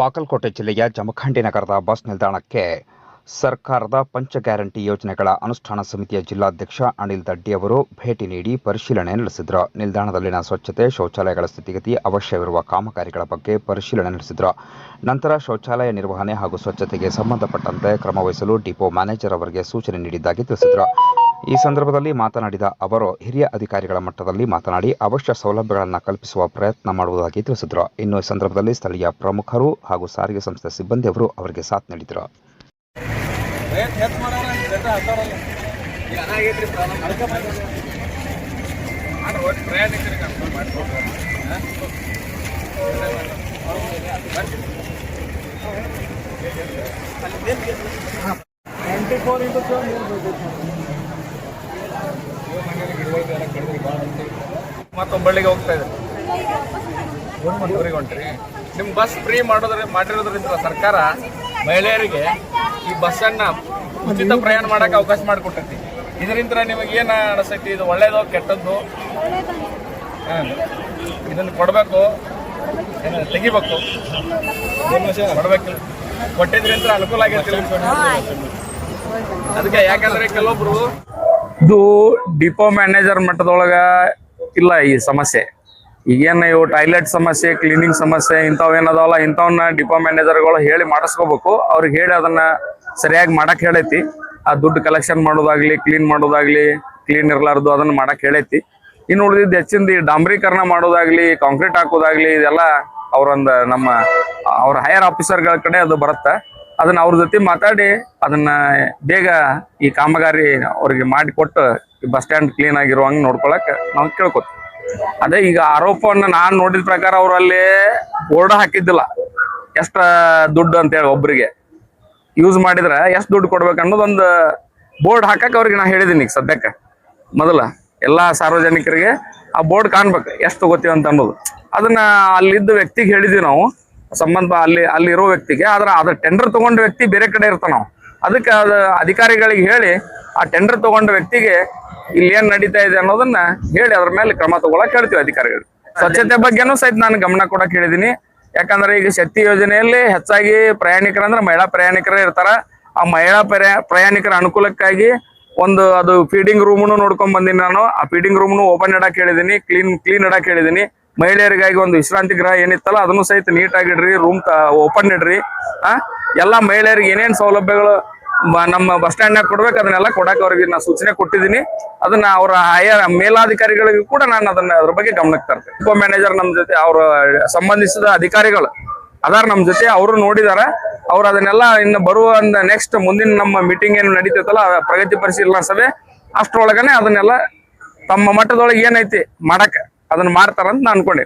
ಬಾಗಲಕೋಟೆ ಜಿಲ್ಲೆಯ ಜಮಖಂಡಿ ನಗರದ ಬಸ್ ನಿಲ್ದಾಣಕ್ಕೆ ಸರ್ಕಾರದ ಪಂಚ ಗ್ಯಾರಂಟಿ ಯೋಜನೆಗಳ ಅನುಷ್ಠಾನ ಸಮಿತಿಯ ಜಿಲ್ಲಾಧ್ಯಕ್ಷ ಅನಿಲ್ ದಡ್ಡಿ ಅವರು ಭೇಟಿ ನೀಡಿ ಪರಿಶೀಲನೆ ನಡೆಸಿದರು. ನಿಲ್ದಾಣದಲ್ಲಿನ ಸ್ವಚ್ಛತೆ, ಶೌಚಾಲಯಗಳ ಸ್ಥಿತಿಗತಿ, ಅವಶ್ಯವಿರುವ ಕಾಮಗಾರಿಗಳ ಬಗ್ಗೆ ಪರಿಶೀಲನೆ ನಡೆಸಿದರು. ನಂತರ ಶೌಚಾಲಯ ನಿರ್ವಹಣೆ ಹಾಗೂ ಸ್ವಚ್ಛತೆಗೆ ಸಂಬಂಧಪಟ್ಟಂತೆ ಕ್ರಮವಹಿಸಲು ಡಿಪೋ ಮ್ಯಾನೇಜರ್ ಅವರಿಗೆ ಸೂಚನೆ ನೀಡಿದ್ದಾಗಿ ತಿಳಿಸಿದರು. ಈ ಸಂದರ್ಭದಲ್ಲಿ ಮಾತನಾಡಿದ ಅವರು, ಹಿರಿಯ ಅಧಿಕಾರಿಗಳ ಮಟ್ಟದಲ್ಲಿ ಮಾತನಾಡಿ ಅವಶ್ಯ ಸೌಲಭ್ಯಗಳನ್ನು ಕಲ್ಪಿಸುವ ಪ್ರಯತ್ನ ಮಾಡುವುದಾಗಿ ತಿಳಿಸಿದರು. ಇನ್ನು ಈ ಸಂದರ್ಭದಲ್ಲಿ ಸ್ಥಳೀಯ ಪ್ರಮುಖರು ಹಾಗೂ ಸಾರಿಗೆ ಸಂಸ್ಥೆ ಸಿಬ್ಬಂದಿಯವರು ಅವರಿಗೆ ಸಾಥ್ ನೀಡಿದರು. ಟ್ವೆಂಟಿ ಫೋರ್ ಇಂಟು ಮತ್ತೊಬ್ಬಳ್ಳಿಗೆ ಹೋಗ್ತಾ ಇದೆ ಊರಿಗೆ ಹೊಂಟ್ರಿ ನಿಮ್ಮ ಬಸ್ ಫ್ರೀ ಮಾಡೋದ್ರ ಮಾಡಿರೋದ್ರಿಂದ ಸರ್ಕಾರ ಮಹಿಳೆಯರಿಗೆ ಈ ಬಸ್ಸನ್ನ ಉಚಿತ ಪ್ರಯಾಣ ಮಾಡೋಕೆ ಅವಕಾಶ ಮಾಡಿಕೊಟ್ಟೈತಿ ಇದರಿಂದ ನಿಮಗೆ ಏನು ಅನಿಸ್ತೈತಿ ಇದು ಒಳ್ಳೇದೋ ಕೆಟ್ಟದ್ದು ಇದನ್ನು ಕೊಡಬೇಕು ತೆಗಿಬೇಕು ಕೊಡ್ಬೇಕು ಕೊಟ್ಟಿದ್ರಿಂದ ಅನುಕೂಲ ಆಗಿರ್ತೀವಿ ಅದಕ್ಕೆ ಯಾಕಂದ್ರೆ ಕೆಲವೊಬ್ರು ಇದು ಡಿಪೋ ಮ್ಯಾನೇಜರ್ ಮಟ್ಟದೊಳಗ ಇಲ್ಲ ಈ ಸಮಸ್ಯೆ. ಈಗೇನು ಇವು ಟಾಯ್ಲೆಟ್ ಸಮಸ್ಯೆ ಕ್ಲೀನಿಂಗ್ ಸಮಸ್ಯೆ ಇಂಥವೇನದಾವಲ್ಲ ಇಂಥವನ್ನ ಡಿಪೋ ಮ್ಯಾನೇಜರ್ಗಳು ಹೇಳಿ ಮಾಡಿಸ್ಕೋಬೇಕು. ಅವ್ರಿಗೆ ಹೇಳಿ ಅದನ್ನ ಸರಿಯಾಗಿ ಮಾಡಕ್ ಹೇಳೈತಿ. ಆ ದುಡ್ಡು ಕಲೆಕ್ಷನ್ ಮಾಡೋದಾಗ್ಲಿ ಕ್ಲೀನ್ ಮಾಡೋದಾಗ್ಲಿ ಕ್ಲೀನ್ ಇರ್ಲಾರ್ದು ಅದನ್ನ ಮಾಡಕ್ ಹೇಳೈತಿ. ಇನ್ನು ಉಳಿದಿದ್ದು ಹೆಚ್ಚಿಂದ ಈ ಡಾಂಬ್ರೀಕರಣ ಮಾಡೋದಾಗ್ಲಿ ಕಾಂಕ್ರೀಟ್ ಹಾಕೋದಾಗ್ಲಿ, ಇದೆಲ್ಲ ಅವ್ರೊಂದು ನಮ್ಮ, ಅವ್ರ ಹೈಯರ್ ಆಫೀಸರ್ಗಳ ಕಡೆ ಅದು ಬರುತ್ತೆ. ಅದನ್ನ ಅವ್ರ ಜೊತೆ ಮಾತಾಡಿ ಅದನ್ನ ಬೇಗ ಈ ಕಾಮಗಾರಿ ಅವ್ರಿಗೆ ಮಾಡಿಕೊಟ್ಟು ಬಸ್ ಸ್ಟ್ಯಾಂಡ್ ಕ್ಲೀನ್ ಆಗಿರುವಂಗೆ ನೋಡ್ಕೊಳಕ್ ನಾವು ಕೇಳ್ಕೊತೀವಿ. ಅದೇ ಈಗ ಆರೋಪವನ್ನ ನಾನು ನೋಡಿದ ಪ್ರಕಾರ ಅವರಲ್ಲಿ ಬೋರ್ಡ್ ಹಾಕಿದ್ದಿಲ್ಲ. ಎಷ್ಟ ದುಡ್ಡು ಅಂತೇಳಿ ಒಬ್ರಿಗೆ. ಯೂಸ್ ಮಾಡಿದ್ರೆ ಎಷ್ಟು ದುಡ್ಡು ಕೊಡ್ಬೇಕು ಅನ್ನೋದೊಂದು ಬೋರ್ಡ್ ಹಾಕಕ್ಕೆ ಅವ್ರಿಗೆ ನಾ ಹೇಳಿದ್ದೀನಿ ಈಗ ಸದ್ಯಕ್ಕೆ. ಮೊದಲ ಎಲ್ಲ ಸಾರ್ವಜನಿಕರಿಗೆ ಆ ಬೋರ್ಡ್ ಕಾಣ್ಬೇಕು ಎಷ್ಟು ತಗೋತೀವಿ ಅಂತ ಅನ್ನೋದು. ಅದನ್ನ ಅಲ್ಲಿದ್ದ ವ್ಯಕ್ತಿಗೆ ಹೇಳಿದ್ವಿ ನಾವು. ಸಂಬಂಧ ಅಲ್ಲಿ, ಅಲ್ಲಿರೋ ವ್ಯಕ್ತಿಗೆ, ಆದ್ರೆ ಅದ್ರ ಟೆಂಡರ್ ತಗೊಂಡ ವ್ಯಕ್ತಿ ಬೇರೆ ಕಡೆ ಇರ್ತಾನ ನಾವು ಅದಕ್ಕೆ ಅದು ಅಧಿಕಾರಿಗಳಿಗೆ ಹೇಳಿ, ಆ ಟೆಂಡರ್ ತಗೊಂಡ ವ್ಯಕ್ತಿಗೆ ಇಲ್ಲಿ ಏನ್ ನಡೀತಾ ಇದೆ ಅನ್ನೋದನ್ನ ಹೇಳಿ, ಅದ್ರ ಮೇಲೆ ಕ್ರಮ ತಗೊಳಕ್ ಹೇಳ್ತೀವಿ ಅಧಿಕಾರಿಗಳು. ಸ್ವಚ್ಛತೆ ಬಗ್ಗೆನೂ ಸಹಿತ ನಾನು ಗಮನ ಕೂಡ ಹೇಳಿದೀನಿ. ಯಾಕಂದ್ರೆ ಈಗ ಶಕ್ತಿ ಯೋಜನೆಯಲ್ಲಿ ಹೆಚ್ಚಾಗಿ ಪ್ರಯಾಣಿಕರಂದ್ರೆ ಮಹಿಳಾ ಪ್ರಯಾಣಿಕರೇ ಇರ್ತಾರ. ಆ ಮಹಿಳಾ ಪ್ರಯಾ ಪ್ರಯಾಣಿಕರ ಅನುಕೂಲಕ್ಕಾಗಿ ಒಂದು ಅದು ಫೀಡಿಂಗ್ ರೂಮ್ನು ನೋಡ್ಕೊಂಡ್ ಬಂದೀನಿ ನಾನು. ಆ ಫೀಡಿಂಗ್ ರೂಮ್ನು ಓಪನ್ ಇಡಕ್ ಹೇಳಿದೀನಿ ಕ್ಲೀನ್ ಕ್ಲೀನ್ ಇಡಕ್ ಹೇಳಿದೀನಿ. ಮಹಿಳೆಯರಿಗಾಗಿ ಒಂದು ವಿಶ್ರಾಂತಿ ಗೃಹ ಏನಿತ್ತಲ್ಲ, ಅದನ್ನು ಸಹಿತ ನೀಟಾಗಿ ಇಡ್ರಿ ರೂಮ್ ಓಪನ್ ಇಡ್ರಿ. ಆ? ಎಲ್ಲಾ ಮಹಿಳೆಯರಿಗೆ ಏನೇನ್ ಸೌಲಭ್ಯಗಳು ನಮ್ಮ ಬಸ್ ಸ್ಟ್ಯಾಂಡ್ನಾಗ ಕೊಡ್ಬೇಕು, ಅದನ್ನೆಲ್ಲ ಕೊಡಕ್ ಅವ್ರಿಗೆ ನಾನು ಸೂಚನೆ ಕೊಟ್ಟಿದ್ದೀನಿ. ಅದನ್ನ ಅವರ ಹೈಯರ್ ಮೇಲಾಧಿಕಾರಿಗಳಿಗೂ ಕೂಡ ನಾನು ಅದನ್ನ ಅದ್ರ ಬಗ್ಗೆ ಗಮನಕ್ಕೆ ತರ್ತೇನೆ. ಉಪ ಮ್ಯಾನೇಜರ್ ನಮ್ಮ ಜೊತೆ, ಅವ್ರ ಸಂಬಂಧಿಸಿದ ಅಧಿಕಾರಿಗಳು ಅದಾರ ನಮ್ಮ ಜೊತೆ, ಅವರು ನೋಡಿದಾರ. ಅವ್ರು ಅದನ್ನೆಲ್ಲ ಇನ್ನು ಬರುವ ನೆಕ್ಸ್ಟ್ ಮುಂದಿನ ನಮ್ಮ ಮೀಟಿಂಗ್ ಏನು ನಡೀತೈತಲ್ಲ, ಪ್ರಗತಿ ಪರಿಶೀಲನಾ ಸಭೆ, ಅಷ್ಟ್ರೊಳಗನೆ ಅದನ್ನೆಲ್ಲ ತಮ್ಮ ಮಟ್ಟದೊಳಗೆ ಏನೈತಿ ಮಾಡಕ್ ಅದನ್ನ ಮಾಡ್ತಾರಂತ ನಾನು ಅನ್ಕೊಂಡೆ.